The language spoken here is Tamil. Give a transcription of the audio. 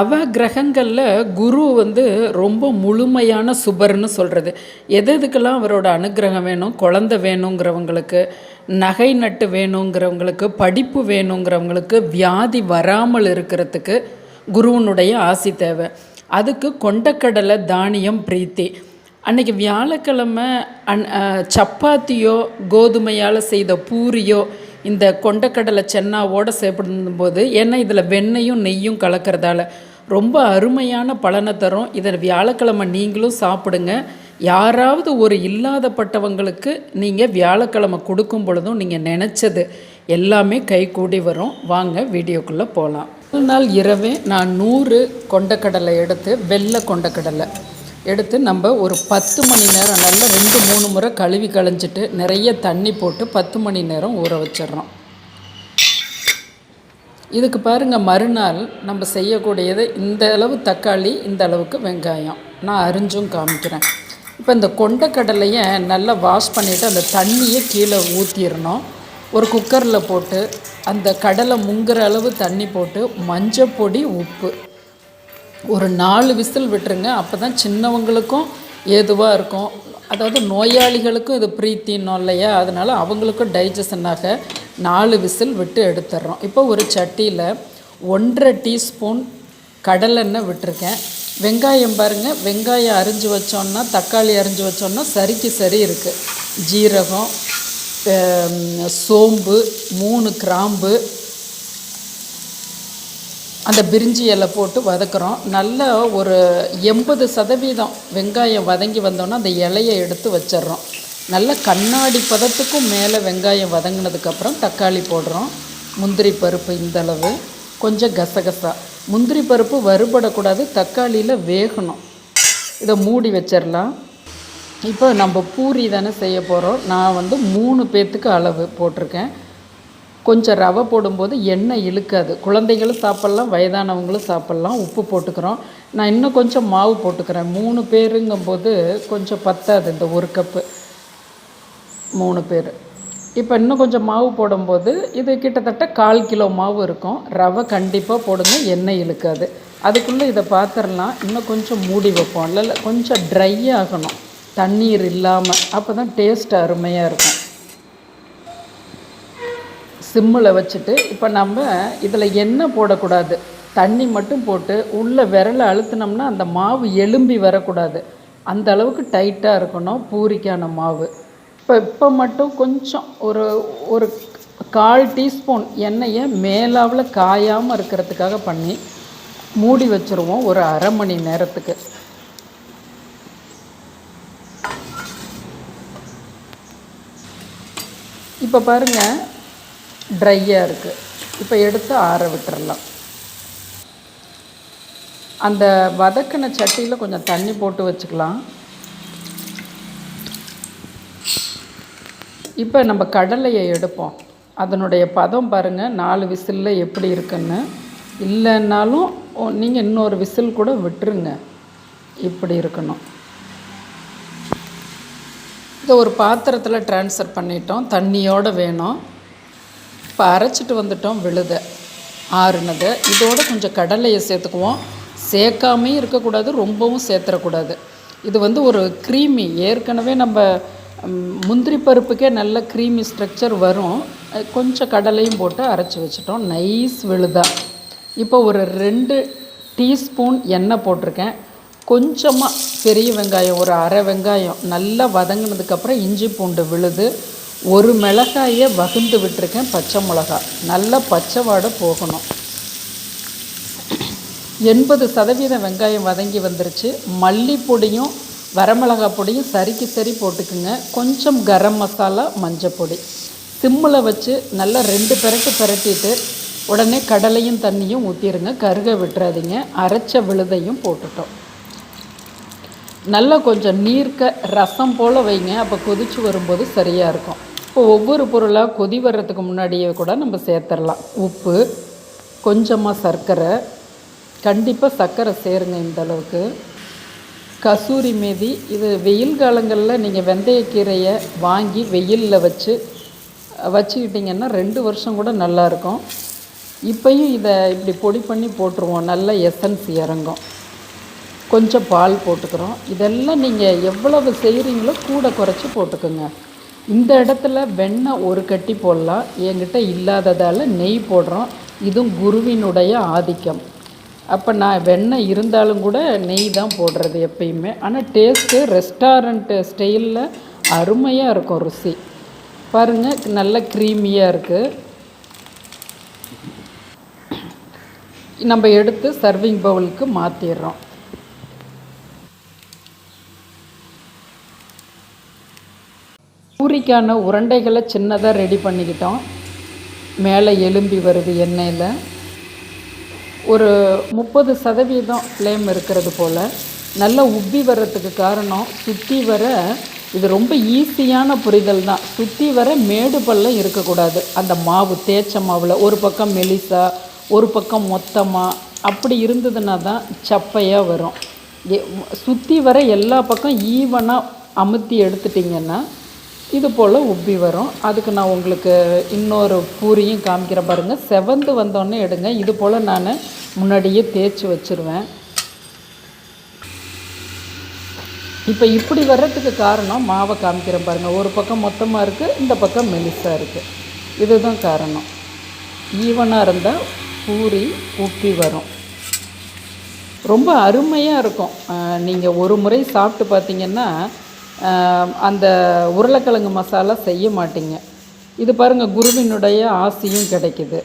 அவ கிரகங்களில் குரு வந்து ரொம்ப முழுமையான சுபர்னு சொல்கிறது எது எதுக்கெல்லாம் அவரோட அனுக்கிரகம் வேணும்? குழந்த வேணுங்கிறவங்களுக்கு நகை நட்டு வேணுங்கிறவங்களுக்கு படிப்பு வேணுங்கிறவங்களுக்கு வியாதி வராமல் இருக்கிறதுக்கு குருவனுடைய ஆசி தேவை. அதுக்கு கொண்டக்கடலை தானியம் பிரீத்தி. அன்னைக்கு வியாழக்கிழமை அன் சப்பாத்தியோ கோதுமையால் செய்த பூரியோ இந்த கொண்டக்கடலை சென்னாவோட சாப்பிடும்போது ஏன்னா இதில் வெண்ணையும் நெய்யும் கலக்கிறதால ரொம்ப அருமையான பலனை தரும். இதை வியாழக்கிழமை நீங்களும் சாப்பிடுங்க. யாராவது ஒரு இல்லாதப்பட்டவங்களுக்கு நீங்கள் வியாழக்கிழமை கொடுக்கும் பொழுதும் நீங்கள் நினச்சது எல்லாமே கைகூடி வரும். வாங்க வீடியோக்குள்ளே போகலாம் ஒரு நாள் இரவே நான் நூறு கொண்டக்கடலை எடுத்து வெள்ளை கொண்டக்கடலை எடுத்து நம்ம ஒரு பத்து மணி நேரம் நல்லா ரெண்டு மூணு முறை கழுவி களைஞ்சிட்டு நிறைய தண்ணி போட்டு பத்து மணி நேரம் ஊற வச்சிடுறோம். இதுக்கு பாருங்கள் மறுநாள் நம்ம செய்யக்கூடியது இந்த அளவு தக்காளி இந்த அளவுக்கு வெங்காயம். நான் அரிஞ்சும் காமிக்கிறேன். இப்போ இந்த கொண்டக்கடலையை நல்லா வாஷ் பண்ணிவிட்டு அந்த தண்ணியை கீழே ஊற்றிடணும் ஒரு குக்கரில் போட்டு அந்த கடலை முங்குற அளவு தண்ணி போட்டு மஞ்சள் பொடி உப்பு. ஒரு நாலு விசில் விட்டுருங்க அப்போ தான் சின்னவங்களுக்கும் ஏதுவாக இருக்கும். அதாவது நோயாளிகளுக்கும் இது பிரீத்தின்னோ இல்லையா? அதனால் அவங்களுக்கும் டைஜஷன் ஆக நாலு விசில் விட்டு எடுத்துடுறோம் இப்போ ஒரு சட்டியில் ஒன்றரை டீஸ்பூன் கடலெண்ணெய் விட்டுருக்கேன். வெங்காயம் பாருங்கள் வெங்காயம் அரிஞ்சு வச்சோன்னா தக்காளி அரிஞ்சு வச்சோன்னா சரிக்கு சரி இருக்குது ஜீரகம் சோம்பு மூணு கிராம்பு அந்த பிரிஞ்சி இலை போட்டு வதக்குறோம். நல்லா ஒரு எண்பது சதவீதம் வெங்காயம் வதங்கி வந்தோன்னா அந்த இலையை எடுத்து வச்சிடுறோம். நல்ல கண்ணாடி பதத்துக்கும் மேலே வெங்காயம் வதங்கினதுக்கப்புறம் தக்காளி போடுறோம். முந்திரி பருப்பு இந்த அளவு. கொஞ்சம் கசகசா. முந்திரி பருப்பு வறுபடக்கூடாது தக்காளியில் வேகணும். இதை மூடி வச்சிடலாம். இப்போ நம்ம பூரி தானே செய்ய போகிறோம் நான் வந்து மூணு பேர்த்துக்கு அளவு போட்டிருக்கேன். கொஞ்சம் ரவை போடும்போது எண்ணெய் இழுக்காது. குழந்தைகளும் சாப்பிட்லாம் வயதானவங்களும் சாப்பிட்லாம். உப்பு போட்டுக்கிறோம். நான் இன்னும் கொஞ்சம் மாவு போட்டுக்கிறேன். மூணு பேருங்கும்போது கொஞ்சம் பத்தாது இந்த ஒரு கப்பு. மூணு பேர். இப்போ இன்னும் கொஞ்சம் மாவு போடும்போது இது கிட்டத்தட்ட கால் கிலோ மாவு இருக்கும். ரவை கண்டிப்பாக போடுங்க எண்ணெய் இழுக்காது. அதுக்குள்ளே இதை பாத்திரலாம். இன்னும் கொஞ்சம் மூடி வைப்போம். இல்லை இல்லை கொஞ்சம் ட்ரை ஆகணும். தண்ணீர் இல்லாமல் அப்போ தான் டேஸ்ட் அருமையாக இருக்கும். சிம்மில் வச்சுட்டு இப்போ நம்ம இதில் எண்ணெய் போடக்கூடாது. தண்ணி மட்டும் போட்டு உள்ளே விரலை அழுத்தினோம்னா அந்த மாவு எலும்பி வரக்கூடாது. அந்த அளவுக்கு டைட்டாக இருக்கணும் பூரிக்கான மாவு. இப்போ இப்போ மட்டும் கொஞ்சம் ஒரு ஒரு கால் டீஸ்பூன் எண்ணெயை மேலாவில் காயாமல் இருக்கிறதுக்காக பண்ணி மூடி வச்சுருவோம் ஒரு அரை மணி நேரத்துக்கு. இப்போ பாருங்கள் ட்ரையாக இருக்குது இப்போ எடுத்து ஆற விட்டுறலாம். அந்த வதக்கின சட்டியில் கொஞ்சம் தண்ணி போட்டு வச்சுக்கலாம். இப்போ நம்ம கடலையை எடுப்போம். அதனுடைய பதம் பாருங்கள் நாலு விசிலில் எப்படி இருக்குன்னு. இல்லைன்னாலும் நீங்கள் இன்னொரு விசில் கூட விட்டுருங்க. இப்படி இருக்கணும். இதை ஒரு பாத்திரத்தில் ட்ரான்ஸ்ஃபர் பண்ணிட்டோம். தண்ணியோடு வேணும். இப்போ அரைச்சிட்டு வந்துட்டோம் விழுதை ஆறுனதை. இதோட கொஞ்சம் கடலையை சேர்த்துக்குவோம். சேர்க்காமே இருக்கக்கூடாது ரொம்பவும் சேர்த்துடக்கூடாது இது வந்து ஒரு க்ரீமி. ஏற்கனவே நம்ம முந்திரி பருப்புக்கே நல்ல க்ரீமி ஸ்ட்ரக்சர் வரும். கொஞ்சம் கடலையும் போட்டு அரைச்சி வச்சிட்டோம். நைஸ் விழுதா. இப்போ ஒரு ரெண்டு டீஸ்பூன் எண்ணெய் போட்டிருக்கேன். கொஞ்சமாக பெரிய வெங்காயம் ஒரு அரை வெங்காயம் நல்லா வதங்கினதுக்கப்புறம் இஞ்சி பூண்டு விழுது. ஒரு மிளகாயை வகுந்து விட்டுருக்கேன் பச்சை மிளகாய் நல்லா பச்சை வாடை போகணும். எண்பது சதவீதம் வெங்காயம் வதங்கி வந்துருச்சு. மல்லிப்பொடியும் வரமிளகாய் பொடியும் சரிக்கு சரி போட்டுக்குங்க. கொஞ்சம் கரம் மசாலா மஞ்சள் பொடி. சிம்மில் வச்சு நல்லா ரெண்டு பெரட்டு பெரட்டிட்டு உடனே கடலையும் தண்ணியும் ஊற்றிடுங்க கருக விட்டுறாதீங்க. அரைச்ச விழுதையும் போட்டுட்டோம். நல்லா கொஞ்சம் நீர்க்க ரசம் போல் வைங்க. அப்போ கொதிச்சு வரும்போது சரியாக இருக்கும். இப்போ ஒவ்வொரு பொருளாக கொதி வர்றதுக்கு முன்னாடியே கூட நம்ம சேர்த்துடலாம். உப்பு கொஞ்சமாக சர்க்கரை கண்டிப்பாக சர்க்கரை சேருங்க இந்த அளவுக்கு. கசூரி மேதி இது வெயில் காலங்களில் நீங்கள் வெந்தயக்கீரையை வாங்கி வெயிலில் வச்சு வச்சுக்கிட்டிங்கன்னா ரெண்டு வருஷம் கூட நல்லாயிருக்கும் இப்பையும் இதை இப்படி பொடி பண்ணி போட்டுருவோம். நல்ல எசன்ஸ் இறங்கும். கொஞ்சம் பால் போட்டுக்கிறோம். இதெல்லாம் நீங்கள் எவ்வளவு செய்கிறீங்களோ கூட குறைச்சி போட்டுக்கோங்க. இந்த இடத்துல வெண்ணெய் ஒரு கட்டி போடலாம். என்கிட்ட இல்லாததால் நெய் போடுறோம். இதுவும் குருவினுடைய ஆதிக்கம். அப்போ நான் வெண்ணெய் இருந்தாலும் கூட நெய் தான் போடுறது எப்பயுமே. ஆனால் டேஸ்ட்டு ரெஸ்டாரண்ட்டு ஸ்டைலில் அருமையாக இருக்கும் ருசி. பாருங்கள் நல்ல க்ரீமியாக இருக்குது நம்ம எடுத்து சர்விங் பவுலுக்கு மாற்றிடுறோம் பூரிக்கான உருண்டைகளை சின்னதாக ரெடி பண்ணிக்கிட்டோம். மேலே எலும்பி வருது எண்ணெயில். ஒரு முப்பது சதவீதம் ஃப்ளேம் இருக்கிறது போல். நல்லா உப்பி வர்றதுக்கு காரணம் சுற்றி வர இது ரொம்ப ஈஸியான புரிதல் தான். சுற்றி வர மேடு பள்ளம் இருக்கக்கூடாது. அந்த மாவு தேய்ச்ச மாவில் ஒரு பக்கம் மெலிசா ஒரு பக்கம் மொத்தமாக அப்படி இருந்ததுன்னா தான் சப்பையாக வரும். சுற்றி வர எல்லா பக்கம் ஈவனாக அமுத்தி எடுத்துட்டிங்கன்னா இது போல் உப்பி வரும். அதுக்கு நான் உங்களுக்கு இன்னொரு பூரியும் காமிக்கிற பாருங்கள் செவந்து வந்தோடனே எடுங்க. இது போல் நான் முன்னாடியே தேய்ச்சி வச்சுருவேன். இப்போ இப்படி வர்றதுக்கு காரணம் மாவை காமிக்கிறேன் பாருங்கள் ஒரு பக்கம் மொத்தமாக இருக்குது இந்த பக்கம் மெலிசாக இருக்குது இதுதான் காரணம். ஈவனாக இருந்தால் பூரி உப்பி வரும். ரொம்ப அருமையாக இருக்கும். நீங்கள் ஒரு முறை சாப்பிட்டு பார்த்தீங்கன்னா அந்த உருளைக்கிழங்கு மசாலா செய்ய மாட்டீங்க. இது பாருங்கள் குருவினுடைய ஆசையும் கிடைக்குது.